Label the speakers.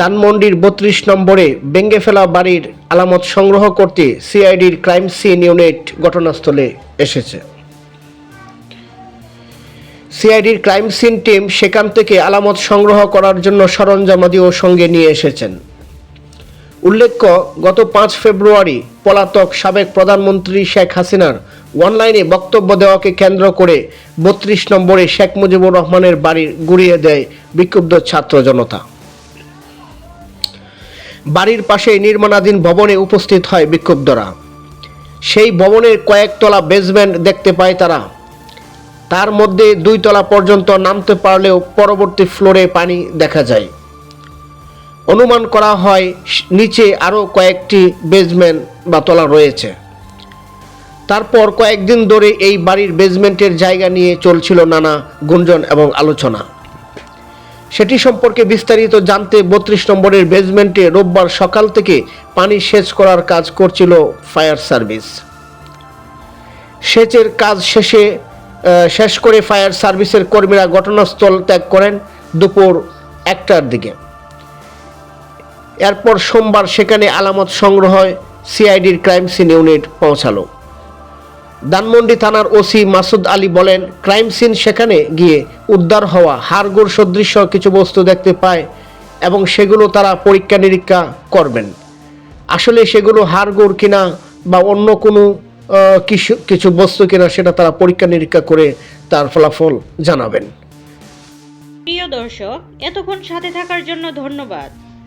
Speaker 1: ধানমন্ডির বত্রিশ নম্বরে ভেঙ্গে ফেলা বাড়ির আলামত সংগ্রহ করতে সিআইডির ক্রাইম সিন ইউনিট ঘটনাস্থলে এসেছে। সিআইডির ক্রাইম সিন টিম সেখান থেকে আলামত সংগ্রহ করার জন্য সরঞ্জামাদিও সঙ্গে নিয়ে এসেছেন। উল্লেখ্য, গত পাঁচ ফেব্রুয়ারি পলাতক সাবেক প্রধানমন্ত্রী শেখ হাসিনার অনলাইনে বক্তব্য দেওয়াকে কেন্দ্র করে বত্রিশ নম্বরে শেখ মুজিবুর রহমানের বাড়ি গুড়িয়ে দেয় বিক্ষুব্ধ ছাত্র জনতা। বাড়ির পাশে নির্মাণাধীন ভবনে উপস্থিত হয় বিক্ষুব্ধরা। সেই ভবনের কয়েকতলা বেসমেন্ট দেখতে পায় তারা। তার মধ্যে দুই তলা পর্যন্ত নামতে পারলেও পরবর্তী ফ্লোরে পানি দেখা যায়। অনুমান করা হয় নিচে আরও কয়েকটি বেসমেন্ট বা তলা রয়েছে। তারপর কয়েকদিন ধরে এই বাড়ির বেসমেন্টের জায়গা নিয়ে চলছিল নানা গুঞ্জন এবং আলোচনা। সেটি সম্পর্কে বিস্তারিত জানতে বত্রিশ নম্বরের বেজমেন্টে রোববার সকাল থেকে পানি সেচ করার কাজ করছিল ফায়ার সার্ভিস। সেচের কাজ শেষে শেষ করে ফায়ার সার্ভিসের কর্মীরা ঘটনাস্থল ত্যাগ করেন দুপুর একটার দিকে। এরপর সোমবার সেখানে আলামত সংগ্রহ সিআইডির ক্রাইম সিন ইউনিট পৌঁছালো। ধানমন্ডি থানার ওসি মাসুদ আলী বলেন, ক্রাইম সিন সেখানে গিয়ে উদ্ধার হওয়া হাড়গোড় সদৃশ্য কিছু বস্তু দেখতে পায় এবং সেগুলো তারা পরীক্ষা নিরীক্ষা করবেন। আসলে সেগুলো হাড়গোড় কিনা বা অন্য কোনো কিছু কিছু বস্তু কিনা সেটা তারা পরীক্ষা নিরীক্ষা করে তার ফলাফল জানাবেন।
Speaker 2: প্রিয় দর্শক, এতক্ষণ সাথে থাকার জন্য ধন্যবাদ।